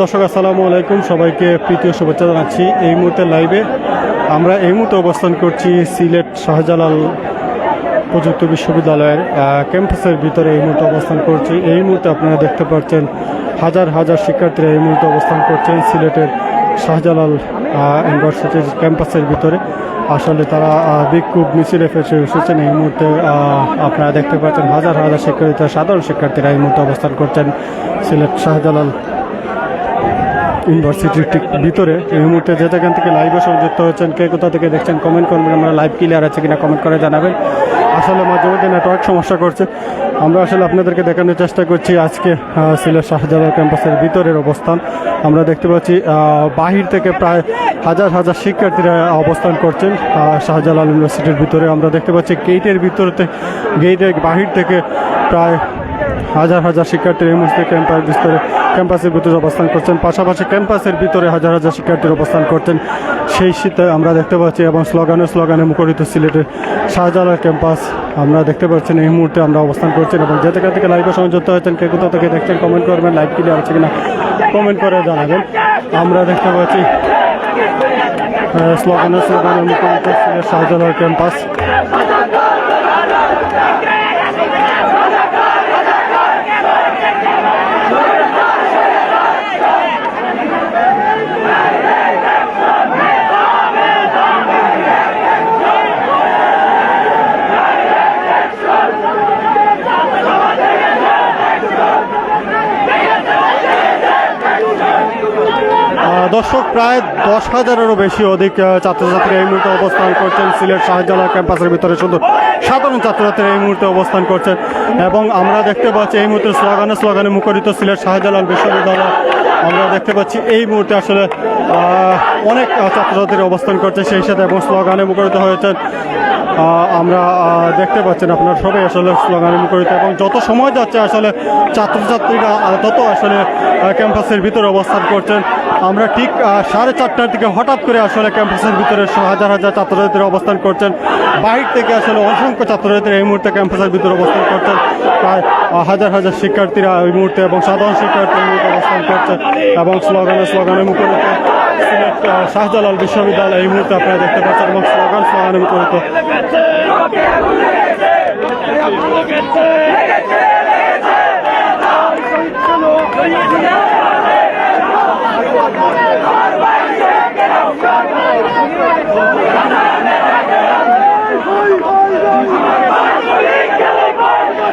দর্শক, আসসালামু আলাইকুম। সবাইকে প্রীতীয় শুভেচ্ছা জানাচ্ছি এই মুহূর্তে লাইভে আমরা এই মুহূর্তে অবস্থান করছি সিলেট শাহজালাল প্রযুক্তি বিশ্ববিদ্যালয়ের ক্যাম্পাসের ভিতরে এই মুহূর্তে অবস্থান করছি। এই মুহূর্তে আপনারা দেখতে পাচ্ছেন হাজার হাজার শিক্ষার্থীরা এই মুহূর্তে অবস্থান করছেন সিলেটের শাহজালাল ইউনিভার্সিটির ক্যাম্পাসের ভিতরে। আসলে তারা বিক্ষোভ মিছিলে ফেসে এসেছেন। এই মুহূর্তে আপনারা দেখতে পাচ্ছেন হাজার হাজার শিক্ষার্থী সাধারণ শিক্ষার্থীরা এই মুহূর্তে অবস্থান করছেন সিলেট শাহজালাল ইউনিভার্সিটির ঠিক ভিতরে। এই মুহূর্তে যে যেখান থেকে লাইভে সংযুক্ত হয়েছেন, কে কোথা থেকে দেখছেন কমেন্ট করবেন। আমরা লাইভ ক্লিয়ার আছে কিনা কমেন্ট করে জানাবেন। আসলে মাঝে মধ্যে নেটওয়ার্ক সমস্যা করছে। আমরা আসলে আপনাদেরকে দেখানোর চেষ্টা করছি আজকে সিলেট শাহজালাল ক্যাম্পাসের ভিতরের অবস্থান। আমরা দেখতে পাচ্ছি বাহির থেকে প্রায় হাজার হাজার শিক্ষার্থীরা অবস্থান করছেন শাহজালাল ইউনিভার্সিটির ভিতরে। আমরা দেখতে পাচ্ছি গেটের ভিতরে গেটের বাহির থেকে প্রায় হাজার হাজার শিক্ষার্থী এই মুহূর্তে ক্যাম্পাস ভিতরে ক্যাম্পাসের ভিতরে অবস্থান করছেন। পাশাপাশি ক্যাম্পাসের ভিতরে হাজার হাজার শিক্ষার্থীর অবস্থান করছেন। সেই শীতে আমরা দেখতে পাচ্ছি এবং স্লোগানে স্লোগানে মুখরিত সিলেটের শাহজালাল ক্যাম্পাস আমরা দেখতে পাচ্ছেন এই মুহূর্তে আমরা অবস্থান করছেন এবং যে জায়গা থেকে লাইভে সংযুক্ত হয়েছেন, কে কোথাও থেকে দেখছেন কমেন্ট করবেন লাইভ ক্লিয়ার আছে কিনা কমেন্ট করে জানাবেন। আমরা দেখতে পাচ্ছি স্লোগানে স্লোগানে মুখরিত সিলেট শাহজালাল ক্যাম্পাস। দর্শক, প্রায় দশ হাজারেরও বেশি অধিক ছাত্রছাত্রী এই মুহূর্তে অবস্থান করছেন সিলেট শাহজালাল ক্যাম্পাসের ভিতরে। শুধু সাধারণ ছাত্রছাত্রীরা এই মুহূর্তে অবস্থান করছেন এবং আমরা দেখতে পাচ্ছি এই মুহূর্তে স্লোগানে স্লোগানে মুখরিত সিলেট শাহজালাল বিশ্ববিদ্যালয়। আমরা দেখতে পাচ্ছি এই মুহূর্তে আসলে অনেক ছাত্রছাত্রীরা অবস্থান করছে সেই সাথে এবং স্লোগানে মুখরিত হয়েছেন। আমরা দেখতে পাচ্ছেন আপনারা সবাই আসলে স্লোগানে মুখরিত এবং যত সময় যাচ্ছে আসলে ছাত্রছাত্রীরা তত আসলে ক্যাম্পাসের ভিতরে অবস্থান করছেন। আমরা ঠিক সাড়ে চারটার দিকে হঠাৎ করে আসলে ক্যাম্পাসের ভিতরে হাজার হাজার ছাত্রছাত্রীরা অবস্থান করছেন। বাহির থেকে আসলে অসংখ্য ছাত্রছাত্রীরা এই মুহূর্তে ক্যাম্পাসের ভিতরে অবস্থান করছেন। প্রায় হাজার হাজার শিক্ষার্থীরা এই মুহূর্তে এবং সাধারণ শিক্ষার্থী এই মুহূর্তে অবস্থান করছেন এবং স্লোগানে স্লোগানে মুখরিত। সিলেট শাহজালাল বিশ্ববিদ্যালয় এই মুহূর্তে আপনারা দেখতে পাচ্ছেন এবং স্লোগান, স্লোগানে মুখরিত।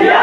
তুলে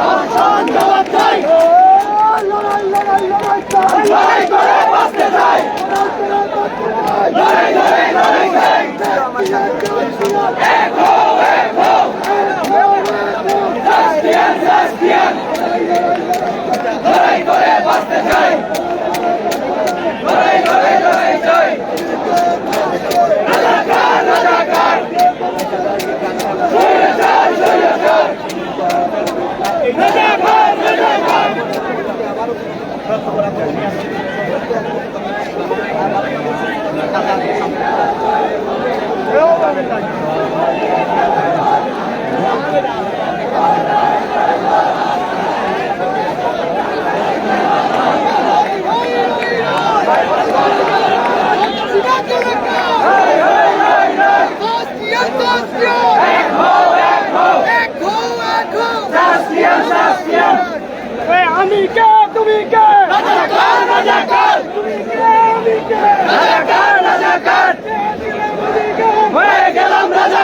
প্রশাসন হয়ে গেলাম রাজা।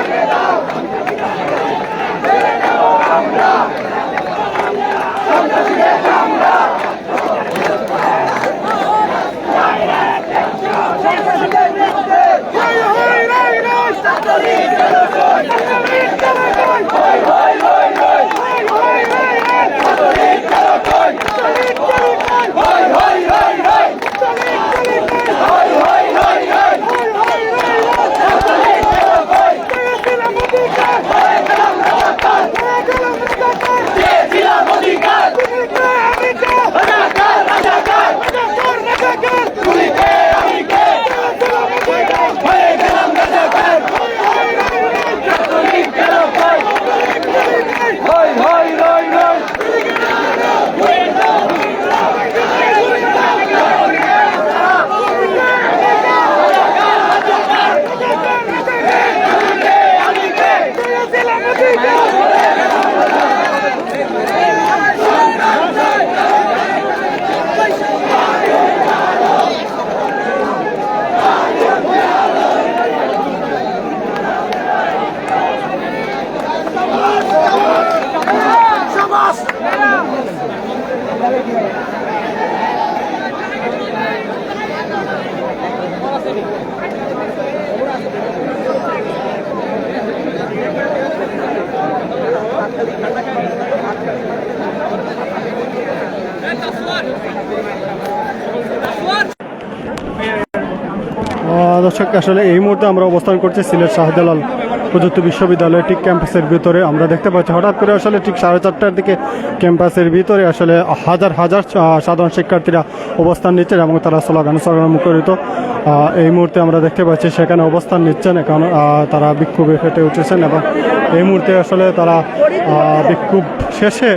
Banquedal! দর্শক আসলে এই মুহূর্তে আমরা অবস্থান করছি সিলেট শাহজালাল প্রযুক্তি বিশ্ববিদ্যালয়ের ঠিক ক্যাম্পাসের ভিতরে আমরা দেখতে পাচ্ছি, হঠাৎ করে আসলে ঠিক সাড়ে চারটার দিকে ক্যাম্পাসের ভিতরে আসলে হাজার হাজার সাধারণ শিক্ষার্থীরা অবস্থান নিচ্ছেন এবং তারা স্লোগান স্লোগান মুখরিত। এই মুহূর্তে আমরা দেখতে পাচ্ছি সেখানে অবস্থান নিচ্ছেন, এখন তারা বিক্ষোভে ফেটে উঠেছেন এবং এই মুহূর্তে আসলে তারা বিক্ষোভ শেষে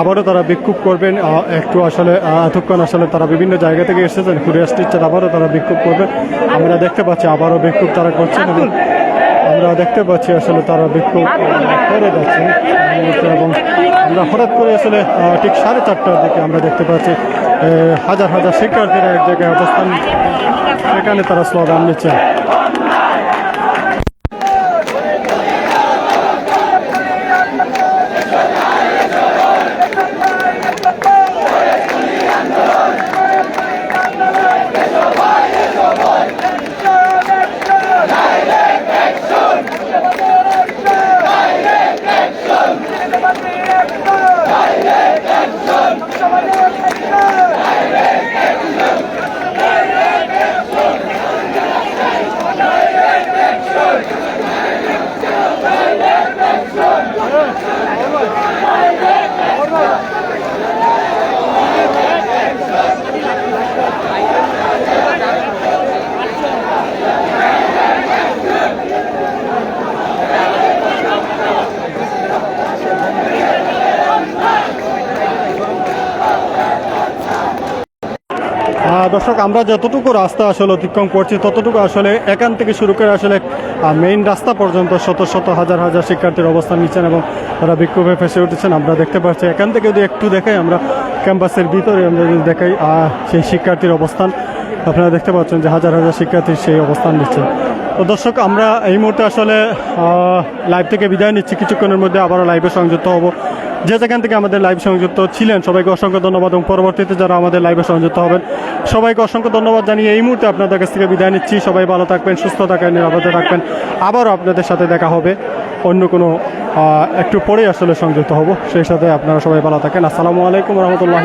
আবারও তারা বিক্ষোভ করবেন। একটু আসলে এতক্ষণ আসলে তারা বিভিন্ন জায়গা থেকে এসেছেন, ঘুরে আসতে ইচ্ছেন আবারও তারা বিক্ষোভ করবেন। আমরা দেখতে পাচ্ছি আবারও বিক্ষোভ তারা করছেন এবং আমরা দেখতে পাচ্ছি আসলে তারা বিক্ষোভ করে যাচ্ছে এবং আমরা হঠাৎ করে আসলে ঠিক সাড়ে চারটার দিকে আমরা দেখতে পাচ্ছি হাজার হাজার শিক্ষার্থীরা এক জায়গায় অবস্থান, সেখানে তারা স্লোগান নিচ্ছেন দর্শক, আমরা যতটুকু রাস্তা আসলে অতিক্রম করছি, ততটুকু আসলে এখান থেকে শুরু করে আসলে মেইন রাস্তা পর্যন্ত শত শত, হাজার হাজার শিক্ষার্থীর অবস্থান নিচ্ছেন এবং তারা বিক্ষোভে ফেসে উঠেছেন। আমরা দেখতে পাচ্ছি, এখান থেকে যদি একটু দেখাই আমরা ক্যাম্পাসের ভিতরে, আমরা যদি দেখাই সেই শিক্ষার্থীর অবস্থান, আপনারা দেখতে পাচ্ছেন যে হাজার হাজার শিক্ষার্থী সেই অবস্থান নিচ্ছে। তো দর্শক, আমরা এই মুহূর্তে আসলে লাইভ থেকে বিদায় নিচ্ছি। কিছুক্ষণের মধ্যে আবারও লাইভে সংযুক্ত হব। যে যেখান থেকে আমাদের লাইভ সংযুক্ত ছিলেন, সবাইকে অসংখ্য ধন্যবাদ এবং পরবর্তীতে যারা আমাদের লাইভে সংযুক্ত হবেন, সবাইকে অসংখ্য ধন্যবাদ জানিয়ে এই মুহূর্তে আপনাদের কাছ থেকে বিদায় নিচ্ছি। সবাই ভালো থাকবেন, সুস্থ থাকবেন, নিরাপদে থাকবেন। আবারও আপনাদের সাথে দেখা হবে। অন্য কোনো একটু পরেই আসলে সংযুক্ত হব। সেই সাথে আপনারা সবাই ভালো থাকেন। আসসালামু আলাইকুম রহমতুল্লাহ